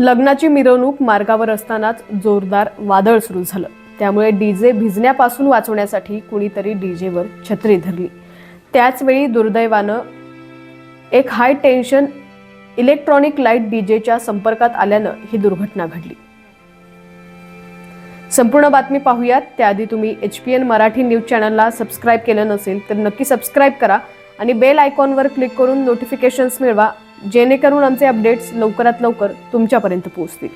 लग्नाची मिरवणूक मार्गावर असतानाच जोरदार वादळ सुरू झालं. त्यामुळे डीजे भिजण्यापासून वाचवण्यासाठी कुणीतरी डीजेवर छत्री धरली. त्याचवेळी दुर्दैवानं एक हाय टेन्शन इलेक्ट्रॉनिक लाइट डीजेच्या संपर्कात आल्यानं ही दुर्घटना घडली. संपूर्ण बातमी पाहूयात. त्याआधी तुम्ही H P N Marathi news चॅनलला सबस्क्राईब केलं नसेल तर नक्की सबस्क्राईब करा आणि बेल आयकॉनवर क्लिक करून नोटिफिकेशन्स मिळवा. जेणेकरून आमचे अपडेट्स लवकरात लवकर तुमच्यापर्यंत पोहोचतील.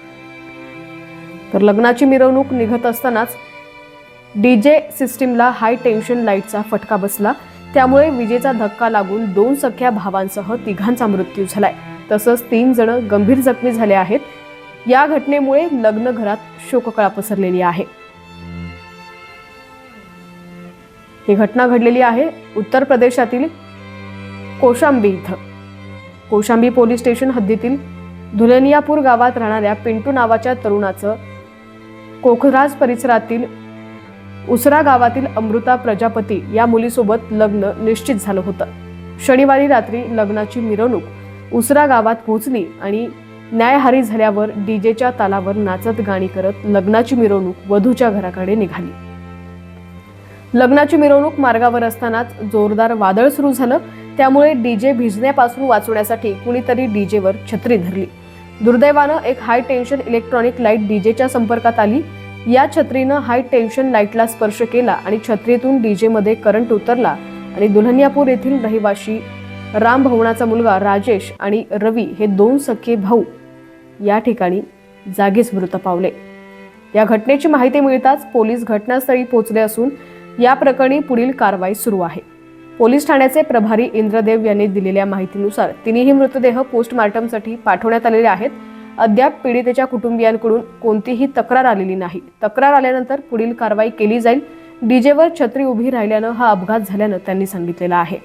तर लग्नाची मिरवणूक निघत असतानाच डी जे सिस्टीमला हाय टेन्शन लाईटचा फटका बसला. त्यामुळे विजेचा धक्का लागून दोन सख्या भावांसह तिघांचा मृत्यू झालाय. तसंच तीन जण गंभीर जखमी झाले आहेत. या घटनेमुळे लग्न घरात शोककळा पसरलेली आहे. ही घटना घडलेली आहे उत्तर प्रदेशातील कोशांबी इथं. कोशांबी पोलीस स्टेशन हद्दीतील धुलनियापूर गावात राहणाऱ्या पिंटू नावाच्या तरुणाचं कोखराज परिसरातील उसरा गावातील अमृता प्रजापती या मुलीसोबत लग्न निश्चित झालं होतं. शनिवारी रात्री लग्नाची मिरवणूक उसरा गावात पोहोचली आणि न्यायहारी झाल्यावर डीजेच्या तालावर नाचत गाणी करत लग्नाची मिरवणूक वधूच्या घराकडे निघाली. लग्नाची मिरवणूक मार्गावर असतानाच जोरदार वादळ सुरू झालं त्यामुळे डीजे भिजण्यापासून वाचवण्यासाठी कुणीतरी डीजेवर छत्री धरली. दुर्दैवानं एक हाय टेन्शन इलेक्ट्रॉनिक लाइट डीजेच्या संपर्कात आली. या छत्रीनं हाय टेन्शन लाईटला स्पर्श केला आणि छत्रीतून डीजेमध्ये करंट उतरला आणि दुल्हनियापूर येथील रहिवाशी राम भवनाचा मुलगा राजेश आणि रवी हे दोन सख्खे भाऊ या ठिकाणी जागीच मृत पावले. या घटनेची माहिती मिळताच पोलीस घटनास्थळी पोहोचले असून या प्रकरणी पुढील कारवाई सुरू आहे. पोलीस ठाण्याचे प्रभारी इंद्रदेव यांनी दिलेल्या माहितीनुसार तिन्ही मृतदेह पोस्टमार्टमसाठी पाठवण्यात आलेले आहेत. अद्याप पीडितेच्या कुटुंबियांकडून कोणतीही तक्रार आलेली नाही. तक्रार आल्यानंतर पुढील कारवाई केली जाईल. डीजेवर छत्री उभी राहिल्यानं हा अपघात झाल्यानं त्यांनी सांगितलेलं आहे.